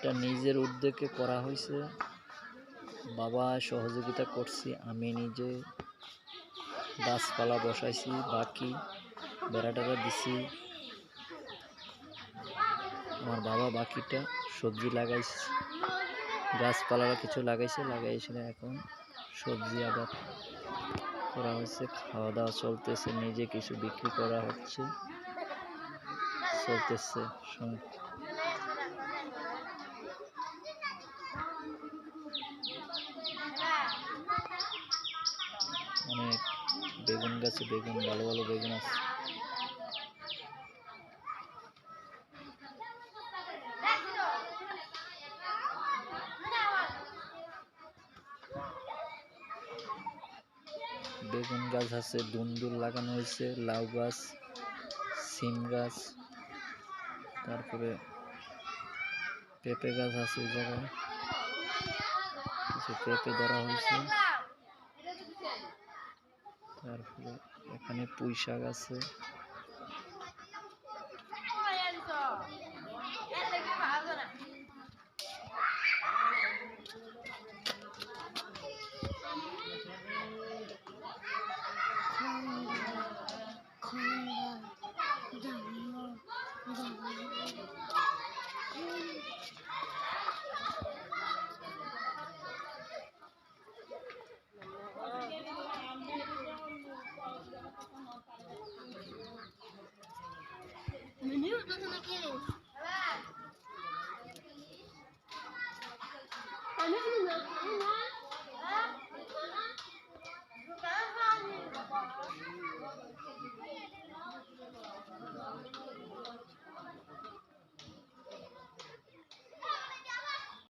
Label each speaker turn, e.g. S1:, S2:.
S1: এটা নিজের উদ্যোগে করা হয়েছে বাবা, সহযোগিতা করছি, আমি নিজে গাছপালা বসাইছি, বাকি বেড়াটারা দিছি। আমার বাবা বাকিটা সবজি লাগাইছে গাছপালা কিছু লাগাইছে লাগাইছে এখন সবজি আবাদ করা হয়েছে খাওয়া দাওয়া চলতেছে, নিজে কিছু বিক্রি করা হচ্ছে, চলতেছে বেগুন গাছে বেগুন, ভালো ভালো বেগুন আছে। বেগুন গাছ আছে, দুন্দুল লাগানো হয়েছে, লাউ গাছ, সিম গাছ, তারপরে পেঁপে গাছ আছে ওই জায়গায়। কিছু পেঁপে ধরা হয়েছে। তারপরে এখানে পুঁই শাক আছে।
S2: Menü, no, I'm